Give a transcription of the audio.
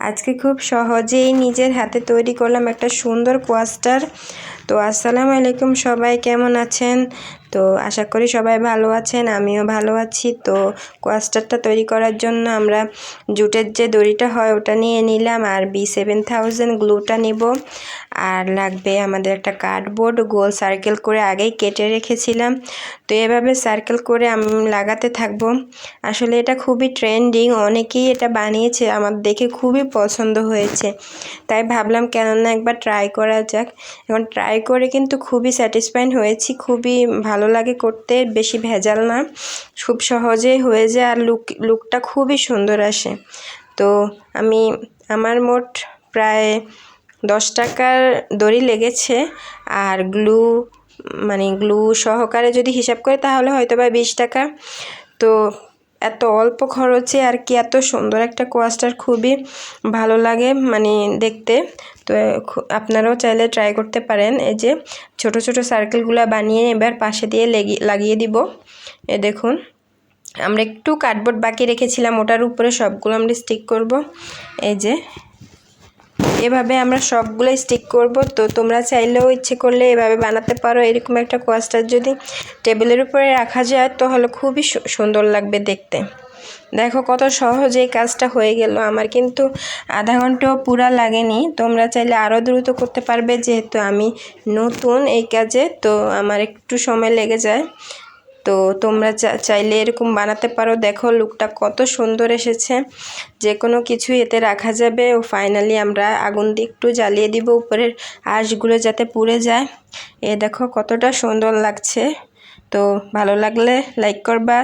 আজকে খুব সহজেই নিজের হাতে তৈরি করলাম একটা সুন্দর কোয়াস্টার। তো আসসালামু আলাইকুম সবাই, কেমন আছেন? তো আশা করি সবাই ভালো আছেন, আমিও ভালো আছি। তো কোয়াস্টারটা তৈরি করার জন্য আমরা জুটের যে দড়িটা হয় ওটা নিয়ে নিলাম আর বি সেভেন থাউজেন্ড গ্লুটা নিব। আর লাগবে আমাদের একটা কার্ডবোর্ড গোল সার্কেল করে আগেই কেটে রেখেছিলাম। তো এভাবে সার্কেল করে আমি লাগাতে থাকব। আসলে এটা খুবই ট্রেন্ডিং অনেকেই এটা বানিয়েছে, আমার দেখে খুবই পছন্দ হয়েছে। তাই ভাবলাম কেননা একবার ট্রাই করা যাক। এখন ট্রাই করে কিন্তু খুবই স্যাটিসফাইড হয়েছি, খুবই ভালো লাগে করতে, বেশি ভেজাল না। খুব সহজেই হয়ে যায় আর লুক লুকটা খুবই সুন্দর আসে। তো আমি, আমার মোট প্রায় দশ টাকার দড়ি লেগেছে আর গ্লু মানে গ্লু সহকারে যদি হিসাব করে তাহলে হয়তো বা বিশ টাকা। তো এত অল্প খরচে আর কি এত সুন্দর একটা কোয়াস্টার খুবই ভালো লাগে মানে দেখতে। তো আপনারাও চাইলে ট্রাই করতে পারেন। এই যে ছোট ছোট সার্কেলগুলো বানিয়ে এবার পাশে দিয়ে লাগিয়ে দিব। এ দেখুন, আমরা একটু কার্ডবোর্ড বাকি রেখেছিলাম, ওটার উপরে সবগুলো আমরা স্টিক করব। এই যে এভাবে আমরা সবগুলো স্টিক করব। তো তোমরা চাইলেও ইচ্ছে করলে এভাবে বানাতে পারো। এরকম একটা কোয়াস্টার যদি টেবিলের উপরে রাখা যায়, তাহলে খুবই সুন্দর লাগবে দেখতে। দেখো কত সহজে কাজটা হয়ে গেল। আমার কিন্তু আধা ঘন্টাও পুরা লাগেনি। তোমরা চাইলে আরও দ্রুত করতে পারবে, যেহেতু আমি নতুন এই কাজে, তো আমার একটু সময় লেগে যায়। তো তোমরা চাইলে এরকম বানাতে পারো। দেখো লুকটা কত সুন্দর এসেছে। যে কোনো কিছু এতে রাখা যাবে। ও ফাইনালি আমরা আগুন দিয়ে একটু জ্বালিয়ে দিব উপরের আঁশগুলো যাতে পুড়ে যায়। এ দেখো, কতটা সুন্দর লাগছে। তো ভালো লাগলে লাইক করবা।